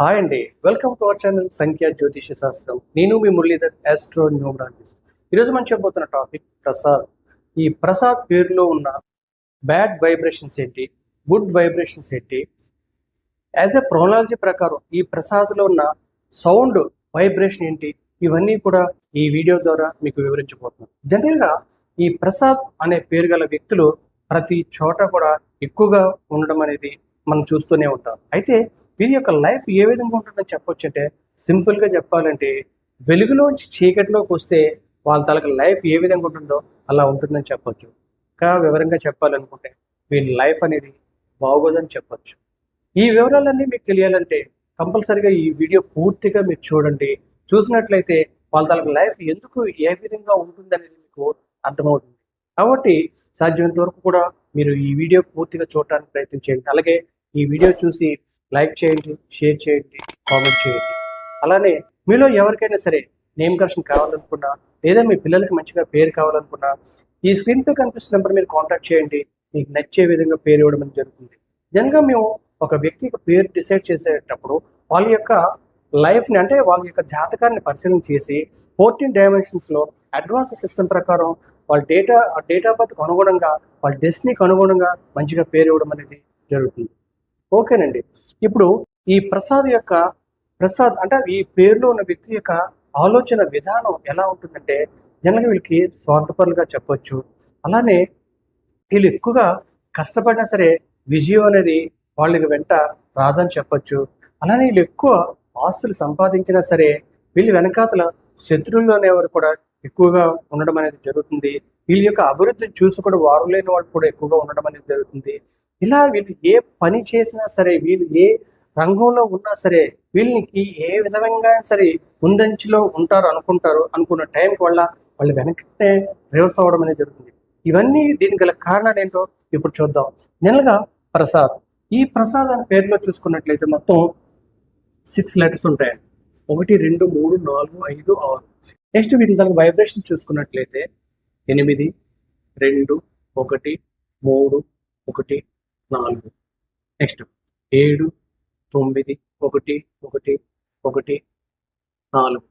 Hi అండి. Welcome to our channel సంఖ్య జ్యోతిష శాస్త్రం. నేను మీ మురళీధర్ ఆస్ట్రో న్యూమరాలజిస్ట్ ఈరోజు మనం చెప్పబోతున్న టాపిక్ ప్రసాద్. ఈ ప్రసాద్ పేరులో ఉన్న బ్యాడ్ వైబ్రేషన్స్ ఏంటి? గుడ్ వైబ్రేషన్స్ ఏంటి? యాజ్ ఎ ప్రొనాలజీ ప్రకారం ఈ ప్రసాద్లో ఉన్న సౌండ్ వైబ్రేషన్ ఏంటి? ఇవన్నీ కూడా ఈ వీడియో ద్వారా మీకు వివరించబోతున్నాను జనరల్గా ఈ ప్రసాద్ అనే పేరు గల వ్యక్తులు ప్రతి చోట కూడా ఎక్కువగా ఉండడం అనేది మనం చూస్తూనే ఉంటాం. అయితే వీరి యొక్క లైఫ్ ఏ విధంగా ఉంటుందని చెప్పొచ్చు అంటే సింపుల్గా చెప్పాలంటే వెలుగులోంచి చీకటిలోకి వస్తే వాళ్ళ తలకి లైఫ్ ఏ విధంగా ఉంటుందో అలా ఉంటుందని చెప్పొచ్చు. ఇంకా వివరంగా చెప్పాలనుకుంటే వీళ్ళ లైఫ్ అనేది బాగోదని చెప్పొచ్చు. ఈ వివరాలన్నీ మీకు తెలియాలంటే కంపల్సరిగా ఈ వీడియో పూర్తిగా మీరు చూడండి. చూసినట్లయితే వాళ్ళ తలకి లైఫ్ ఎందుకు ఏ విధంగా ఉంటుందనేది మీకు అర్థమవుతుంది. కాబట్టి సాధ్యమైనంత వరకు కూడా మీరు ఈ వీడియో పూర్తిగా చూడటానికి ప్రయత్నం చేయండి. అలాగే ఈ వీడియో చూసి లైక్ చేయండి షేర్ చేయండి కామెంట్ చేయండి. అలానే మీలో ఎవరికైనా సరే నేమ్ కరెక్షన్ కావాలనుకున్నా లేదా మీ పిల్లలకి మంచిగా పేరు కావాలనుకున్నా ఈ స్క్రీన్ కనిపిస్తున్న నెంబర్ మీరు కాంటాక్ట్ చేయండి. మీకు నచ్చే విధంగా పేరు ఇవ్వడం జరుగుతుంది. జనగా మేము ఒక వ్యక్తికి పేరు డిసైడ్ చేసేటప్పుడు వాళ్ళ యొక్క లైఫ్ని అంటే వాళ్ళ యొక్క జాతకాన్ని పరిశీలన చేసి ఫోర్టీన్ డైమెన్షన్స్లో అడ్వాన్స్ సిస్టమ్ ప్రకారం వాళ్ళ డేటా డేట్ ఆఫ్ బర్త్కు అనుగుణంగా వాళ్ళ డెస్టినీకి అనుగుణంగా మంచిగా పేరు ఇవ్వడం అనేది జరుగుతుంది. ఓకేనండి. ఇప్పుడు ఈ ప్రసాద్ యొక్క ప్రసాద్ అంటే ఈ పేరులో ఉన్న వ్యక్తి యొక్క ఆలోచన విధానం ఎలా ఉంటుందంటే జనరల్గా వీళ్ళకి స్వార్థపరులుగా చెప్పొచ్చు. అలానే వీళ్ళు ఎక్కువగా కష్టపడినా సరే విజయం అనేది వాళ్ళకి వెంట రాదని చెప్పొచ్చు. అలానే వీళ్ళు ఎక్కువ ఆస్తులు సంపాదించినా సరే వీళ్ళు వెనకాతల శత్రువులు అనేవారు కూడా ఎక్కువగా ఉండడం అనేది జరుగుతుంది. వీళ్ళ యొక్క అభివృద్ధిని చూసి కూడా వారు లేని వాళ్ళు కూడా ఎక్కువగా ఉండడం అనేది జరుగుతుంది. ఇలా వీళ్ళు ఏ పని చేసినా సరే వీళ్ళు ఏ రంగంలో ఉన్నా సరే వీళ్ళకి ఏ విధంగా సరే ముందంచిలో ఉంటారు అనుకుంటారు అనుకున్న టైంకి వల్ల వాళ్ళు వెనకనే రివర్స్ అవ్వడం అనేది జరుగుతుంది. ఇవన్నీ దీనికి గల కారణాలు ఏంటో ఇప్పుడు చూద్దాం. జనరల్గా ప్రసాద్. ఈ ప్రసాద్ అనే పేరులో చూసుకున్నట్లయితే మొత్తం సిక్స్ లెటర్స్ ఉంటాయండి. ఒకటి రెండు మూడు నాలుగు ఐదు ఆరు. నెక్స్ట్ వీటిని కనుక వైబ్రేషన్ చూసుకున్నట్లయితే ఎనిమిది రెండు ఒకటి మూడు ఒకటి నాలుగు. నెక్స్ట్ ఏడు తొమ్మిది ఒకటి ఒకటి ఒకటి నాలుగు.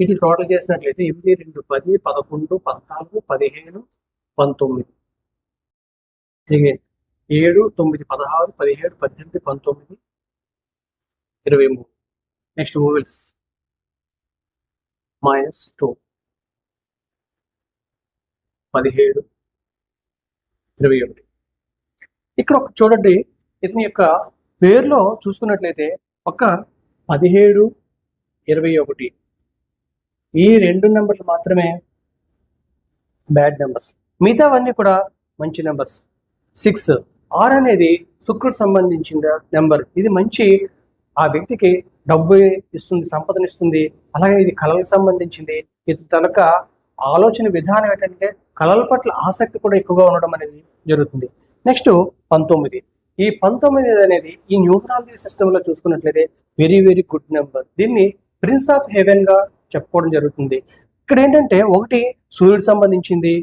వీటిని టోటల్ చేసినట్లయితే ఎనిమిది రెండు పది పదకొండు పద్నాలుగు పదిహేను పంతొమ్మిది. Again, ఏడు తొమ్మిది పదహారు పదిహేడు పద్దెనిమిది పంతొమ్మిది ఇరవై మూడు. Next vowels minus two. పదిహేడు. ఇరవై ఒకటి. ఇక్కడ ఒక చూడండి ఇతని యొక్క పేరులో చూసుకున్నట్లయితే ఒక పదిహేడు ఇరవై ఒకటి. ఈ రెండు నెంబర్లు మాత్రమే బ్యాడ్ నెంబర్స్. మిగతావన్నీ కూడా మంచి నెంబర్స్. సిక్స్. ఆర్ అనేది శుక్రుడు సంబంధించిన నెంబర్. ఇది మంచి ఆ వ్యక్తికి డబ్బు ఇస్తుంది సంపదనిస్తుంది అలాగే ఇది కళలకు సంబంధించింది. ఇది తనక ఆలోచన విధానం ఏంటంటే కళల పట్ల ఆసక్తి కూడా ఎక్కువగా ఉండడం అనేది జరుగుతుంది. నెక్స్ట్ పంతొమ్మిది. ఈ పంతొమ్మిది అనేది ఈ న్యూమరాలజీ సిస్టంలో చూసుకున్నట్లయితే వెరీ వెరీ గుడ్ నెంబర్. దీన్ని ప్రిన్స్ ఆఫ్ హెవెన్గా చెప్పుకోవడం జరుగుతుంది. ఇక్కడ ఏంటంటే ఒకటి సూర్యుడికి సంబంధించింది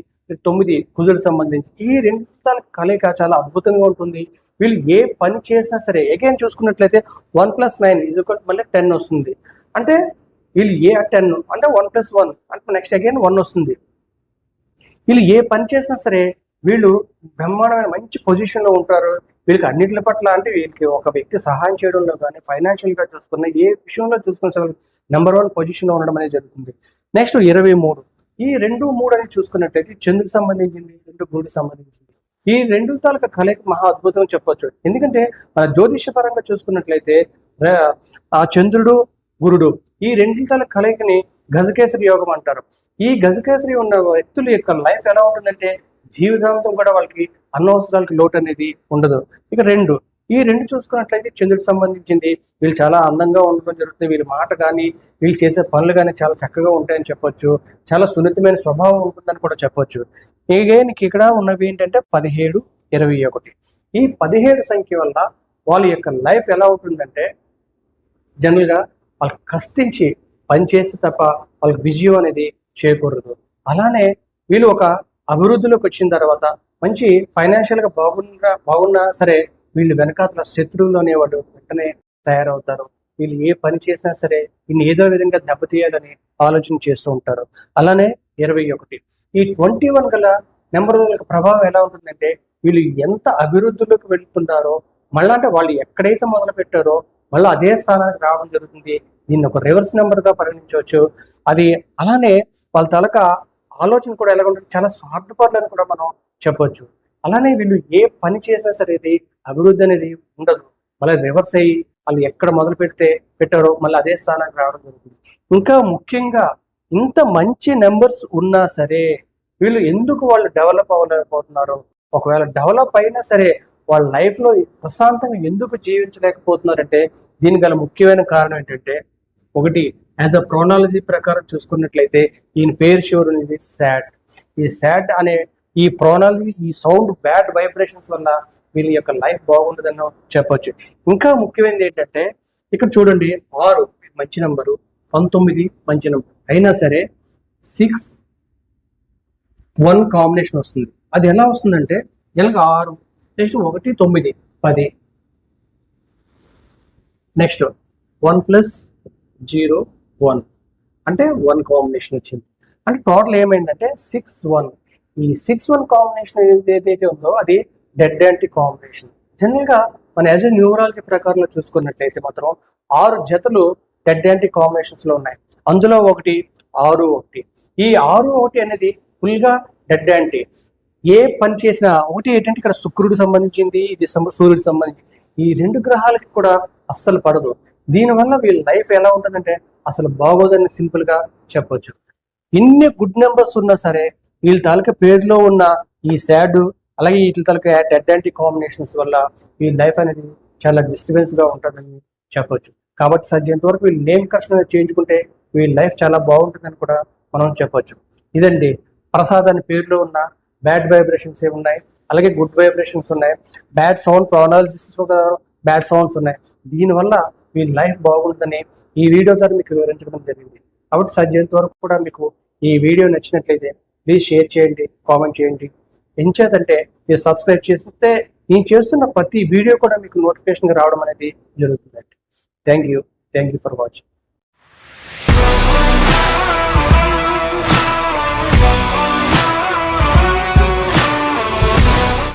తొమ్మిది కుజుడు సంబంధించి. ఈ రెండు కలయిక చాలా అద్భుతంగా ఉంటుంది. వీళ్ళు ఏ పని చేసినా సరే అగైన్ చూసుకున్నట్లయితే వన్ ప్లస్ నైన్ ఈజ్ మళ్ళీ టెన్ వస్తుంది. అంటే వీళ్ళు ఏ టెన్ అంటే వన్ ప్లస్ వన్ అంటే నెక్స్ట్ అగైన్ వన్ వస్తుంది. వీళ్ళు ఏ పని చేసినా సరే వీళ్ళు బ్రహ్మాండమైన మంచి పొజిషన్లో ఉంటారు. వీళ్ళకి అన్నిటి పట్ల అంటే వీళ్ళకి ఒక వ్యక్తి సహాయం చేయడంలో కానీ ఫైనాన్షియల్గా చూసుకున్న ఏ విషయంలో చూసుకున్న నెంబర్ వన్ పొజిషన్లో ఉండడం అనేది జరుగుతుంది. నెక్స్ట్ ఇరవై మూడు. ఈ రెండు మూడు అని చూసుకున్నట్లయితే చంద్రుడికి సంబంధించింది రెండు గురుడికి సంబంధించింది. ఈ రెండు తాలూకా కలయిక మహా అద్భుతం చెప్పొచ్చు. ఎందుకంటే మన జ్యోతిష పరంగా చూసుకున్నట్లయితే ఆ చంద్రుడు గురుడు ఈ రెండింటి కలయికని గజకేసరి యోగం అంటారు. ఈ గజకేసరి ఉన్న వ్యక్తుల యొక్క లైఫ్ ఎలా ఉంటుందంటే జీవితాంతం కూడా వాళ్ళకి అనవసరాలకి లోటు అనేది ఉండదు. ఇక రెండు ఈ రెండు చూసుకున్నట్లయితే చంద్రుడికి సంబంధించింది వీళ్ళు చాలా అందంగా ఉండడం జరుగుతుంది. వీళ్ళ మాట కానీ వీళ్ళు చేసే పనులు కానీ చాలా చక్కగా ఉంటాయని చెప్పొచ్చు. చాలా సున్నితమైన స్వభావం ఉంటుందని కూడా చెప్పొచ్చు. ఈగేనికి ఇక్కడ ఉన్నవి ఏంటంటే పదిహేడు ఇరవై ఒకటి. ఈ పదిహేడు సంఖ్య వల్ల వాళ్ళ యొక్క లైఫ్ ఎలా ఉంటుందంటే జనరల్గా వాళ్ళు కష్టించి పని చేస్తే తప్ప వాళ్ళకి విజయం అనేది చేకూరదు. అలానే వీళ్ళు ఒక అభివృద్ధిలోకి వచ్చిన తర్వాత మంచి ఫైనాన్షియల్గా బాగున్నా బాగున్నా సరే వీళ్ళు వెనకాతల శత్రువులు అనేవాడు వెంటనే తయారవుతారు. వీళ్ళు ఏ పని చేసినా సరే వీళ్ళు ఏదో విధంగా దెబ్బతీయాలని ఆలోచన చేస్తూ ఉంటారు. అలానే ఇరవై ఒకటి. ఈ ట్వంటీ వన్ గల నెంబర్ యొక్క ప్రభావం ఎలా ఉంటుందంటే వీళ్ళు ఎంత అభివృద్ధిలోకి వెళ్తున్నారో మళ్ళా అంటే వాళ్ళు ఎక్కడైతే మొదలు పెట్టారో మళ్ళీ అదే స్థానానికి రావడం జరుగుతుంది. దీన్ని ఒక రివర్స్ నెంబర్గా పరిగణించవచ్చు. అది అలానే వాళ్ళ తలక ఆలోచన కూడా ఎలా ఉంటుంది చాలా స్వార్థపరులని కూడా మనం చెప్పొచ్చు. అలానే వీళ్ళు ఏ పని చేసినా సరే ఇది అభివృద్ధి అనేది ఉండదు. మళ్ళీ రివర్స్ అయ్యి వాళ్ళు ఎక్కడ మొదలు పెడితే పెట్టారో మళ్ళీ అదే స్థానానికి రావడం జరుగుతుంది. ఇంకా ముఖ్యంగా ఇంత మంచి నెంబర్స్ ఉన్నా సరే వీళ్ళు ఎందుకు వాళ్ళు డెవలప్ అవ్వలేకపోతున్నారు ఒకవేళ డెవలప్ అయినా సరే వాళ్ళ లైఫ్లో ప్రశాంతంగా ఎందుకు జీవించలేకపోతున్నారంటే దీనికి గల ముఖ్యమైన కారణం ఏంటంటే ఒకటి యాజ్ అ ప్రోనాలజీ ప్రకారం చూసుకున్నట్లయితే ఈయన పేరు శివుడు అనేది శాట్ ఈ శాట్ అనే ఈ ప్రోనాలజీ ఈ సౌండ్ బ్యాడ్ వైబ్రేషన్స్ వల్ల వీళ్ళ యొక్క లైఫ్ బాగుండదని చెప్పొచ్చు. ఇంకా ముఖ్యమైనది ఏంటంటే ఇక్కడ చూడండి ఆరు మంచి నంబరు పంతొమ్మిది మంచి నంబర్. అయినా సరే సిక్స్ వన్ కాంబినేషన్ వస్తుంది. అది ఎలా వస్తుందంటే ఎలాగ ఆరు నెక్స్ట్ ఒకటి తొమ్మిది పది. Next one plus zero one. అంటే వన్ కాంబినేషన్ వచ్చింది. అంటే టోటల్ ఏమైందంటే సిక్స్ వన్. ఈ సిక్స్ వన్ కాంబినేషన్ ఏదైతే ఉందో అది డెడ్ యాంటీ కాంబినేషన్ జనరల్గా మన యాజ్ ఎ న్యూమరాలజీ ప్రకారంలో చూసుకున్నట్లయితే మాత్రం ఆరు జతలు డెడ్ యాంటీ కాంబినేషన్స్లో ఉన్నాయి. అందులో ఒకటి ఆరు ఒకటి. ఈ ఆరు ఒకటి అనేది ఫుల్గా డెడ్ యాంటీ ఏ పని చేసినా ఒకటి ఏంటంటే ఇక్కడ శుక్రుడికి సంబంధించింది ఇది సం- సూర్యుడికి సంబంధించి. ఈ రెండు గ్రహాలకి కూడా అస్సలు పడదు. దీనివల్ల వీళ్ళ లైఫ్ ఎలా ఉంటుందంటే అసలు బాగోదని సింపుల్గా చెప్పొచ్చు. ఇన్ని గుడ్ నెంబర్స్ ఉన్నా సరే వీళ్ళ తాలూకా పేరులో ఉన్న ఈ శాడ్ అలాగే వీటి తాలూకా డెడ్ యాంటీ కాంబినేషన్స్ వల్ల వీళ్ళ లైఫ్ అనేది చాలా డిస్టర్బెన్స్గా ఉంటుందని చెప్పొచ్చు. కాబట్టి సజ్జంత వరకు వీళ్ళు నేమ్ కష్టం చేయించుకుంటే వీళ్ళ లైఫ్ చాలా బాగుంటుందని కూడా మనం చెప్పొచ్చు. ఇదండి ప్రసాద్ అనే పేరులో ఉన్న బ్యాడ్ వైబ్రేషన్స్ ఏమి ఉన్నాయి? అలాగే గుడ్ వైబ్రేషన్స్ ఉన్నాయి. బ్యాడ్ సౌండ్ ప్రానాలిసిస్ బ్యాడ్ సౌండ్స్ ఉన్నాయి. దీనివల్ల వీళ్ళ లైఫ్ బాగుంటుందని ఈ వీడియో ద్వారా మీకు వివరించడం జరిగింది. కాబట్టి సాధ్యంత వరకు కూడా మీకు ఈ వీడియో నచ్చినట్లయితే ప్లీజ్ షేర్ చేయండి కామెంట్ చేయండి. ఎంచేదంటే మీరు సబ్స్క్రైబ్ చేస్తే నేను చేస్తున్న ప్రతి వీడియో కూడా మీకు నోటిఫికేషన్ రావడం అనేది జరుగుతుందండి. Thank you thank you for watching